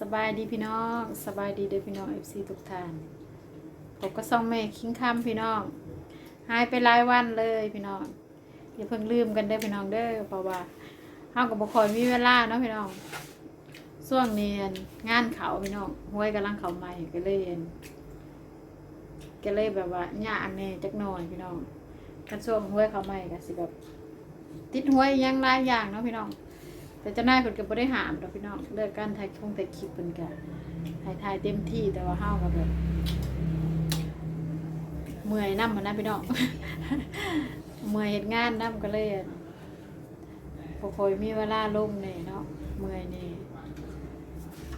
สบายดีพี่น้องสบายดีเด้อพี่น้องเอฟซีทุกท่านผมก็ซ่องแม่คิงคำพี่น้องหายไปหลายวันเลยพี่น้องอย่าเพิ่งลืมกันเด้อพี่น้องเด้อเพราะว่าเฮากับบ่ค่อยมีเวลาเนาะพี่น้องช่วงเนี้อั่นงานเขาพี่น้องห้วยกำลังเขาใหม่ก็เล่นก็เลยแบบว่าหยาอันแน่จักหน่อยพี่น้องกันช่วงห้วยเขาใหม่ก็สิแบบติดห้วยยังหลายอย่างเนาะพี่น้อง แต่เจ้านายเพิ่นก็บ่ได้หามดอกพี่น้องเลิกการถ่ายคงถ่ายคลิปเพิ่นก็ถ่ายถ่ายเต็มที่แต่ว่าเฮาก็แบบเมื่อยนำหั้นนะพี่น้องเมื่อยเฮ็ดงานนำก็เลยบ่ค่อยมีเวลาลงแน่เนาะเมื่อยแน่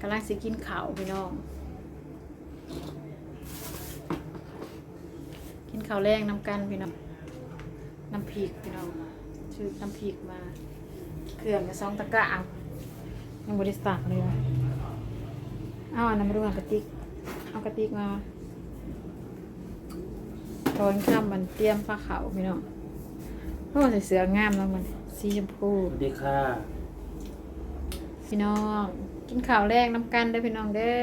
กำลังสิกินข้าวพี่น้องกินข้าวแรงนำกันพี่น้องน้ำพริกพี่น้องชื่อน้ำพริกมา เครื่องกับซองตะกร้าเอายังบริสักเลยวะเอาอันนั้นมาดูกระติก เอากระติกมาตอนข้ามมันเตรียมผ้าขาวพี่น้องโอ้ใส่เสื้องามแล้วมันสีชมพูสวัสดีค่ะพี่น้องกินข้าวแรกน้ำกันเด้อพี่น้องเด้อ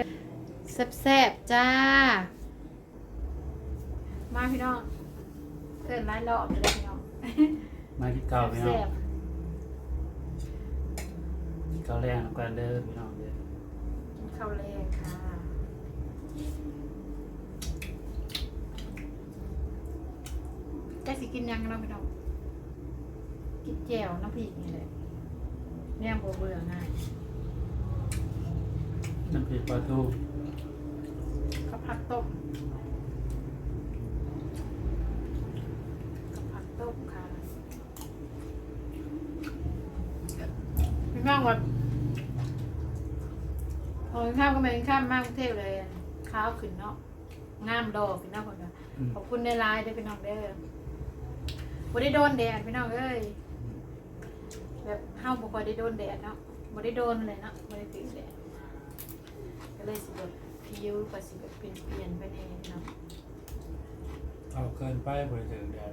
แซ่บๆจ้า มาพี่น้องเกินหลายรอบเลยพี่น้องมากินข้าวพี่น้อแซ่งบกิน ข้าวแรงน้ำกันเด้อพี่น้องเด้อๆกินข้าวแรกค่ะแกสิกินยังกันเนาะพี่น้องกินแจ่วน้ำพริกนี่แหละเนี่ยบ่เบื่อง่ายน้ำพริกปลาทูข้าวผัดต้มข้าวผัดต้มค่ะพี่น้องว่า พอข้าวก็ไม่ข้ามมากรุงเทพเลยข้าวขึ้นเนาะงามดอกพี่น้องคนละอืมขอบคุณในไลน์ด้วยพี่น้องเด้อบ่ได้โดนแดดพี่น้องเอ้ยแบบเฮาบ่ค่อยได้โดนแดดเนาะบ่ได้โดนเลยเนาะบ่ได้ถึงแดดก็เลยสิแบบผิวก็สิแบบเปลี่ยนเปลี่ยนไปแน่เนาะเอาเกินไปบริเวณเดียว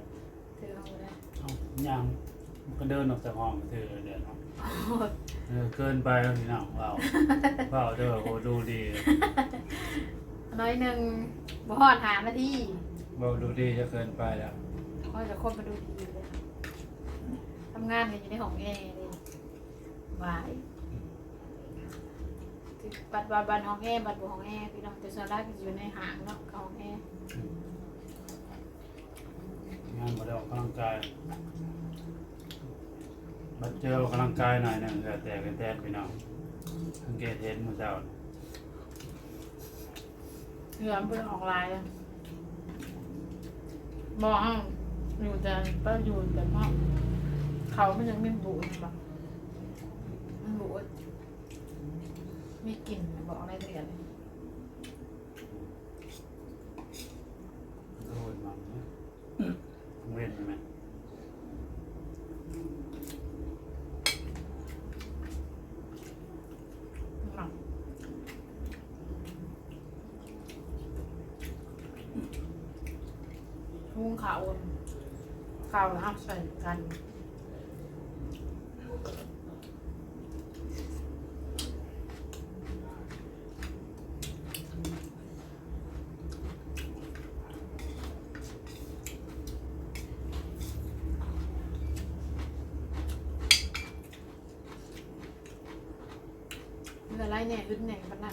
เธอเอาแล้วเอายังมันก็เดินออกจากห้องเธอเดี๋ยวเนาะโอ้ย เออเกินไปแล้วพี่น้องเปล่าเปล่าเด้อโหดูดีน้อยหนึ่งบ่ฮอดหานาทีเบาดูดีจะเกินไปแล้วก็จะคนมาดูดีเลยทำงานกันอยู่ในห้องแอร์เลยบายคือบัดบัดบัดห้องแอร์บัดบ่ห้องแอร์พี่น้องแต่ส่วนแรกก็อยู่ในห้างเนาะกับห้องแอร์งานมาได้ออกกำลังกาย มาเจอออกกำลังกายหน่อยหนึงแต่แต่กันแตกพี่น้องสังเกตเห็นมือเจ้าเหงื่อมันเป็นออกลายอะบอกให้อยู่แต่ก็อยู่แต่ว่าเขามันยังไม่บูดแบบมันบูดมีกลิ่นบอกอะไรเดือนเลย โอ้ยมันเนี่ยเว้นไหม หมักพุง ขาวขาวห้ามใส่กันเมื่อไรเนี่ยอึดแหน่งปานนั้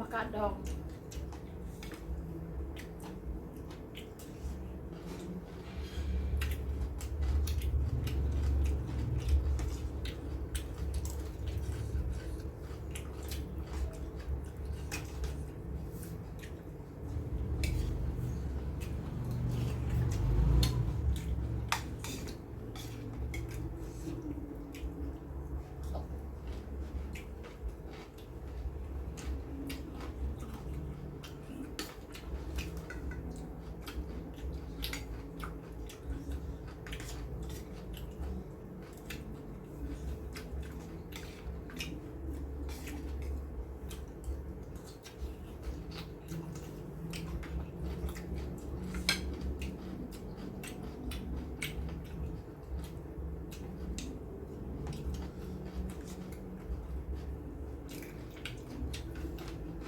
มกาศดอง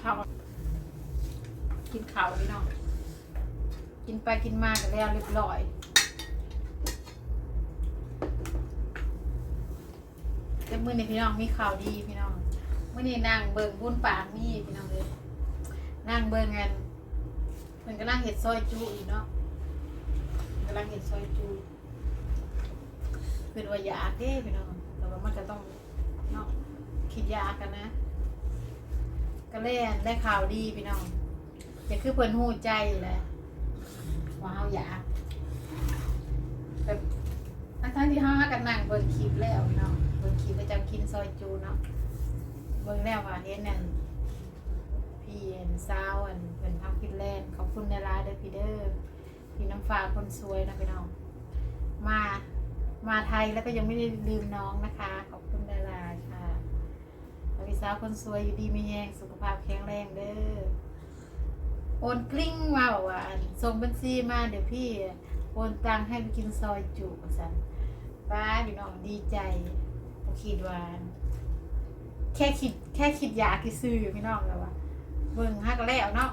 ข้าวกินข้าวพี่น้อง กินไปกินมากันแล้วเรียบร้อยแต่มื่อนี้พี่น้องมีข่าวดีพี่น้องมื่อนี้นางเบิ่งบุญปากนี่พี่น้องเลยนางเบิ่งกันเพิ่นกำลังเห็ดซอยจูอีกเนาะกำลังเห็ดซอยจูเป็นวาอยาเด้พี่น้องแต่ว่ามันจะต้องเนาะคิดยากกันนะ ก็เล่นได้ข่าวดีพี่น้องจะคือเพิ่นหูใจแหละว่าเฮาอยากแบบทั้งที่เฮาหากันนั่งเบิ่งคลิปแล้วพี่น้องเบิ่งคลิปประจำกินซอยจูเนาะเบิ่งแล้วว่าเห็นนั่นพี่เอ็นสาวอันเพิ่นทำฟินแลนขอบคุณในร้านเด้อพี่เด้อพี่น้ำฟ้าคนสวยนะพี่น้องมามาไทยแล้วก็ยังไม่ได้ลืมน้องนะคะ ขอบคุณในร้านค่ะ พี่สาวคนสวยอยู่ดีมีแรงสุขภาพแข็งแรงเด้อโอนกลิ้งมาบอกว่าส่งบัญชีมาเดี๋ยวพี่โอนตังค์ให้ไปกินซอยจุสันป้าพี่น้องดีใจบ่คิดว่าแค่คิดแค่คิดอยากคิดซื้อพี่น้องแล้วว่าเบิ่งฮักแล้วเนาะ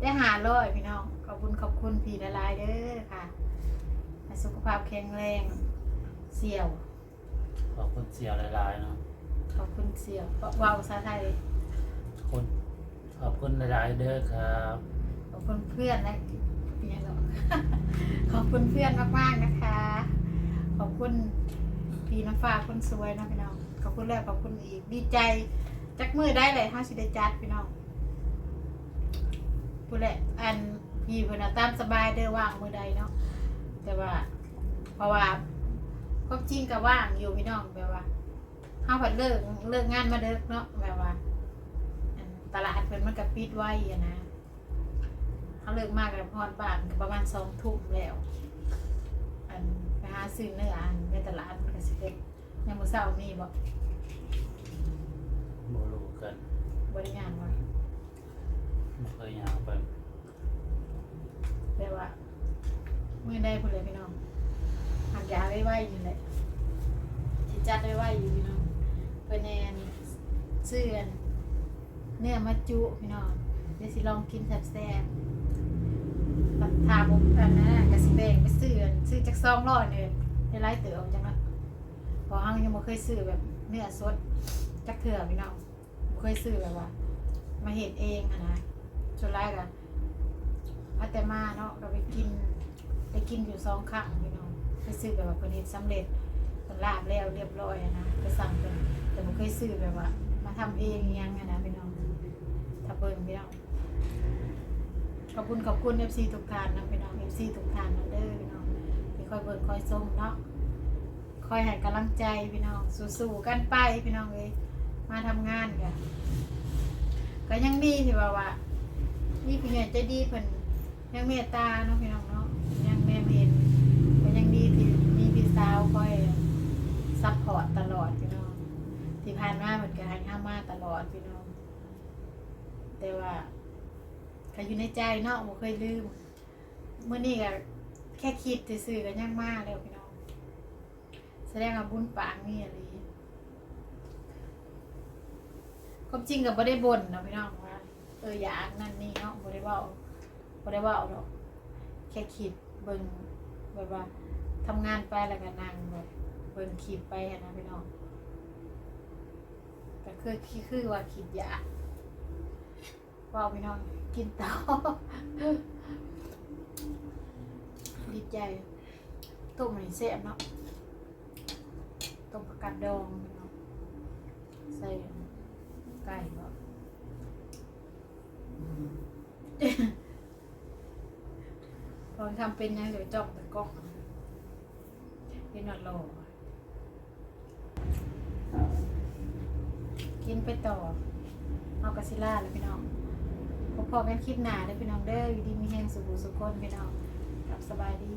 ได้หาร้อยพี่น้องขอบคุณขอบคุณพี่ละลายเด้อค่ะสุขภาพแข็งแรงเสี่ยวขอบคุณเสี่ยหลายเนาะ ขอบคุณเสี่ยวเว้าภาษาไทยคุณขอบคุณหลายๆเด้อครับขอบคุณเพื่อนและเพียงหรอก ขอบคุณเพื่อนมากๆนะคะ ขอบคุณพี่น้ำฟ้าคนสวยนะพี่น้อง ขอบคุณแล้วขอบคุณอีก ดีใจ จักมือได้เลยห้าสิได้จัดพี่น้องพูดแหละอันพี่เพิ่นน่ะตามสบายเด้อว่างมือใดเนาะ แต่ว่า เพราะว่าความจริงก็ว่างอยู่พี่น้องแบบว่า เฮาผัดเลิกเลิกงานมาเด้อเนาะแบบว่าอันตลาดเพิ่นมันก็ปิดไว้อะนะเขาเลิกมากกับพรบ้านก็ประมาณสองทุ่มแล้ว อันไปหาซื้อเนื้ออันในตลาดมันก็สิเด็กยังมื้อเช้ามีบ่บ่รู้กันบริงานว่าบ่เคยยาวไปแต่ว่ามื้อใดพุ่นเลยพี่น้องหักยาไว้ไว้อยู่แหละสิจัดไว้ไว้อยู่พี่น้อง เพิ่นแน่นซื้อนเนื้อมาจุพี่น้องเดี๋ยวสิลองกินแซ่บๆถามผมอันนั้นนะก็สิแบ่งไปซื้ออันซื้อจัก200เนี่ยได้หลายเติบจังละเพราะห้างยังไม่เคยซื้อแบบเนื้อสดจักเถื่อพี่น้องบ่เคยซื้อแบบว่า มาเห็ดเองอะนะส่วนแรกอะอาแต่มาเนาะก็ไปกินไปกินอยู่สองครั้งพี่น้องไปซื้อแบบว่าผลิตสำเร็จเป็นลาบแล้วเรียบร้อยอะนะไปสั่งเป็น แต่ไม่เคยซื้อแบบว่า มาทำเองยังอะนะพี่น้องถ้าเบิ่งพี่น้องขอบคุณขอบคุณเอฟซีทุกท่านนะพี่น้องเอฟซีทุกท่านนะเด้อพี่น้องที่คอยเบิ่งคอยส่งเนาะคอยให้กำลังใจพี่น้องสู้ๆกันไปพี่น้องเอ้ยมาทำงานกันก็ยังดีที่ว่าว่านี่พี่ใหญ่ใจดีเพิ่นยังเมตตาเนาะพี่น้องเนาะยังแม่เห็นก็ยังดีที่มีพี่สาวคอยซัพพอร์ตตลอด ผ่านมาเหมือนกันให้ห้ามาตลอดพี่น้อง แต่ว่าก็อยู่ในใจเนาะบ่เคยลืมเมื่อนี้ก็แค่คิดซื่อๆก็ยังมากแล้วพี่น้อง แสดงว่าบุญปางนี่อะไรความจริงกับบ่ได้บ่นนะพี่น้องว่าเอออยากนั่นนี่เนาะบ่ได้เว้าบ่ได้เว้าหรอกแค่คิดเบิ่งแบบว่าทำงานไปแล้วก็นั่งแบบเบิ่งคลิปไปนะพี่น้อง ก็คือคือคือว่าคิดยาว้าวพี่น้องกินต่อดีใจต้มนี่แซ่บเนาะต้มผักกาดดองพี่น้องใส่ไก่บ่พอทำเป็นยังเดี๋ยวจ้องแต่กล้องเป็นหนวดโล กินไปต่อเอากาซิล่าเลยพี่น้องพอพอกันคลิปหนาเลยพี่น้องเด้ออยู่ดีมีแห้งสุขสุขคนพี่น้องกลับสบายดี